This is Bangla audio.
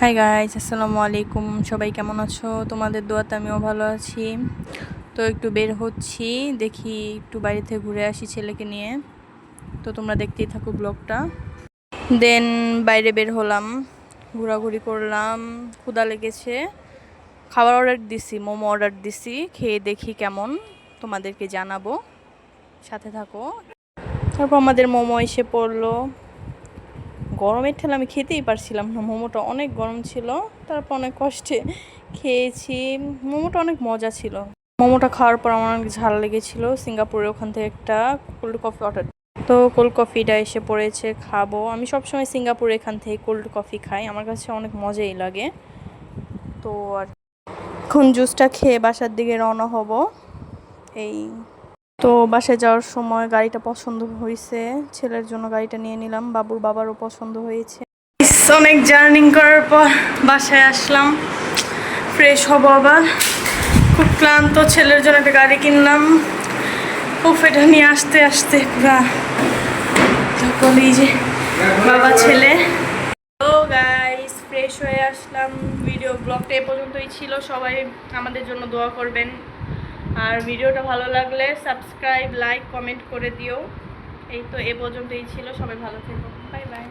হাই গাইজ আসসালামু আলাইকুম সবাই কেমন আছো? তোমাদের দোয়াতে আমিও ভালো আছি। তো একটু বের হচ্ছি, দেখি একটু বাইরে থেকে ঘুরে আসি ছেলেকে নিয়ে। তো তোমরা দেখতেই থাকো ব্লগটা। দেন বাইরে বের হলাম, ঘোরাঘুরি করলাম ক্ষুদা লেগেছে। খাবার অর্ডার দিছি, মোমো অর্ডার দিছি, খেয়ে দেখি কেমন, তোমাদেরকে জানাব। সাথে থাকো। তারপর আমাদের মোমো এসে পড়ল। গরমের ঠেলে আমি খেতেই পারছিলাম না। মোমোটা অনেক গরম ছিল, তারপর অনেক কষ্টে খেয়েছি। মোমোটা অনেক মজা ছিল। মোমোটা খাওয়ার পর আমার অনেক ঝাল লেগেছিল। সিঙ্গাপুরের ওখান থেকে একটা কোল্ড কফি অর্ডার তো কোল্ড কফিটা এসে পড়েছে, খাব। আমি সবসময় সিঙ্গাপুরে এখান থেকে কোল্ড কফি খাই। আমার কাছে অনেক মজাই লাগে। তো আর এখন জুসটা খেয়ে বাসার দিকে রওনা হব। এই তো বাসায় যাওয়ার সময় গাড়িটা পছন্দ হয়েছে। ছেলের জন্য গাড়িটা নিয়ে নিলাম, বাবুর বাবারও পছন্দ হয়েছে। অনেক জার্নিং করার পর বাসায় আসলাম ফ্রেশ হব আবার। খুব ক্লান্ত, ছেলের জন্য একটা গাড়ি কিনলাম। উফ, এটা নিয়ে আসতে আসতে পুরা তখন যে বাবা ছেলে। গাইস ফ্রেশ হয়ে আসলাম। ভিডিও ব্লগটা এ পর্যন্তই ছিল। সবাই আমাদের জন্য দোয়া করবেন। আর ভিডিওটা ভালো লাগলে সাবস্ক্রাইব লাইক কমেন্ট করে দিও। এই তো এ পর্যন্তই ছিল, সবাই ভালো থেকো। Bye bye